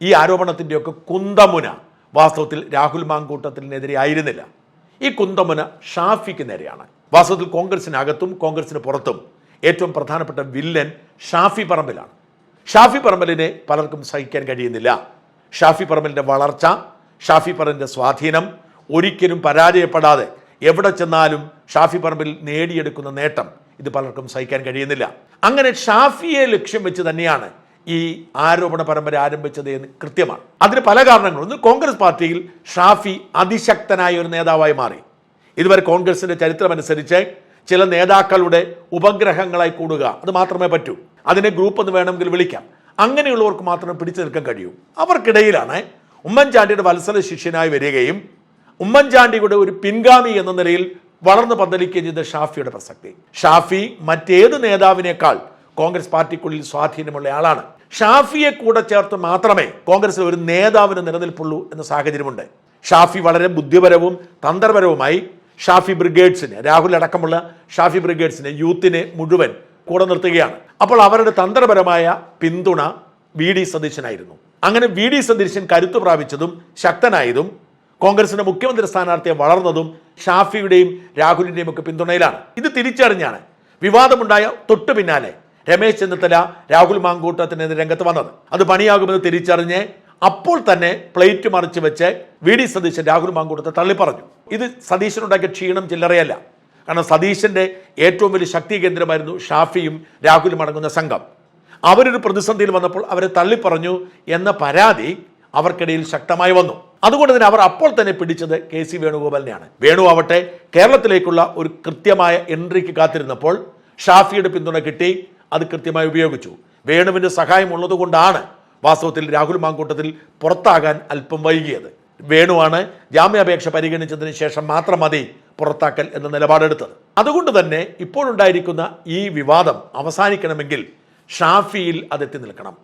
ഈ ആരോപണത്തിന്റെയൊക്കെ കുന്തമുന വാസ്തവത്തിൽ രാഹുൽ മാങ്കൂട്ടത്തിനെതിരെ ആയിരുന്നില്ല. ഈ കുന്തമുന ഷാഫിക്ക് നേരെയാണ്. വാസ്തവത്തിൽ കോൺഗ്രസിനകത്തും കോൺഗ്രസിന് പുറത്തും ഏറ്റവും പ്രധാനപ്പെട്ട വില്ലൻ ഷാഫി പറമ്പിലാണ്. ഷാഫി പറമ്പലിനെ പലർക്കും സഹിക്കാൻ കഴിയുന്നില്ല. ഷാഫി പറമ്പലിന്റെ വളർച്ച ഷാഫി പറമ്പിന്റെ സ്വാധീനം ഒരിക്കലും പരാജയപ്പെടാതെ എവിടെ ചെന്നാലും ഷാഫി പറമ്പിൽ നേടിയെടുക്കുന്ന നേട്ടം ഇത് പലർക്കും സഹിക്കാൻ കഴിയുന്നില്ല. അങ്ങനെ ഷാഫിയെ ലക്ഷ്യം വെച്ച് തന്നെയാണ് ഈ ആരോപണ പരമ്പര ആരംഭിച്ചത് എന്ന് കൃത്യമാണ്. അതിന് പല കാരണങ്ങളും ഒന്ന് കോൺഗ്രസ് പാർട്ടിയിൽ ഷാഫി അതിശക്തനായ ഒരു നേതാവായി മാറി. ഇതുവരെ കോൺഗ്രസിന്റെ ചരിത്രമനുസരിച്ച് ചില നേതാക്കളുടെ ഉപഗ്രഹങ്ങളായി കൂടുക അത് മാത്രമേ പറ്റൂ. അതിനെ ഗ്രൂപ്പ് എന്ന് വേണമെങ്കിൽ വിളിക്കാം. അങ്ങനെയുള്ളവർക്ക് മാത്രമേ പിടിച്ചു നിൽക്കാൻ കഴിയൂ. അവർക്കിടയിലാണ് ഉമ്മൻചാണ്ടിയുടെ വത്സല ശിഷ്യനായി വരികയും ഉമ്മൻചാണ്ടിയുടെ ഒരു പിൻഗാമി എന്ന നിലയിൽ വളർന്നു പന്തലിക്കുകയും ചെയ്ത ഷാഫിയുടെ പ്രസക്തി. ഷാഫി മറ്റേത് നേതാവിനേക്കാൾ കോൺഗ്രസ് പാർട്ടിക്കുള്ളിൽ സ്വാധീനമുള്ള ആളാണ്. ഷാഫിയെ കൂടെ ചേർത്ത് മാത്രമേ കോൺഗ്രസിൽ ഒരു നേതാവിന് നിലനിൽപ്പുള്ളൂ എന്ന സാഹചര്യമുണ്ട്. ഷാഫി വളരെ ബുദ്ധിപരവും തന്ത്രപരവുമായി ഷാഫി ബ്രിഗേഡ്സിനെ രാഹുൽ അടക്കമുള്ള ഷാഫി ബ്രിഗേഡ്സിനെ യൂത്തിനെ മുഴുവൻ കൂടെ നിർത്തുകയാണ്. അപ്പോൾ അവരുടെ തന്ത്രപരമായ പിന്തുണ വി ഡി സതീശനായിരുന്നു. അങ്ങനെ വി ഡി സതീശൻ കരുത്തു പ്രാപിച്ചതും ശക്തനായതും കോൺഗ്രസിന്റെ മുഖ്യമന്ത്രി സ്ഥാനാർത്ഥിയെ വളർന്നതും ഷാഫിയുടെയും രാഹുലിന്റെയും ഒക്കെ പിന്തുണയിലാണ്. ഇത് തിരിച്ചറിഞ്ഞാണ് വിവാദമുണ്ടായ തൊട്ടു പിന്നാലെ രമേശ് ചെന്നിത്തല രാഹുൽ മാങ്കൂട്ടത്തിനെതിരെ രംഗത്ത് വന്നത്. അത് പണിയാകുമെന്ന് തിരിച്ചറിഞ്ഞ് അപ്പോൾ തന്നെ പ്ലേറ്റ് മറിച്ച് വെച്ച് വി ഡി സതീശൻ രാഹുൽ മാങ്കൂട്ടത്തെ തള്ളിപ്പറഞ്ഞു. ഇത് സതീശനുണ്ടാക്കിയ ക്ഷീണം ചില്ലറയല്ല. കാരണം സതീശന്റെ ഏറ്റവും വലിയ ശക്തി കേന്ദ്രമായിരുന്നു ഷാഫിയും രാഹുലും അടങ്ങുന്ന സംഘം. അവരൊരു പ്രതിസന്ധിയിൽ വന്നപ്പോൾ അവരെ തള്ളിപ്പറഞ്ഞു എന്ന പരാതി അവർക്കിടയിൽ ശക്തമായി വന്നു. അതുകൊണ്ട് തന്നെ അവർ അപ്പോൾ തന്നെ പിടിച്ചത് കെ സി വേണുഗോപാലിനെയാണ്. വേണു ആവട്ടെ കേരളത്തിലേക്കുള്ള ഒരു കൃത്യമായ എൻട്രിക്ക് കാത്തിരുന്നപ്പോൾ ഷാഫിയുടെ പിന്തുണ കിട്ടി അത് കൃത്യമായി ഉപയോഗിച്ചു. വേണുവിന്റെ സഹായം ഉള്ളതുകൊണ്ടാണ് വാസ്തവത്തിൽ രാഹുൽ മാങ്കൂട്ടത്തിൽ പുറത്താകാൻ അല്പം വൈകിയത്. വേണുവാണ് ജാമ്യാപേക്ഷ പരിഗണിച്ചതിന് ശേഷം മാത്രം മതി പുറത്താക്കൽ എന്ന നിലപാടെടുത്തത്. അതുകൊണ്ട് തന്നെ ഇപ്പോഴുണ്ടായിരിക്കുന്ന ഈ വിവാദം അവസാനിക്കണമെങ്കിൽ ഷാഫിയിൽ അതെത്തി നിൽക്കണം.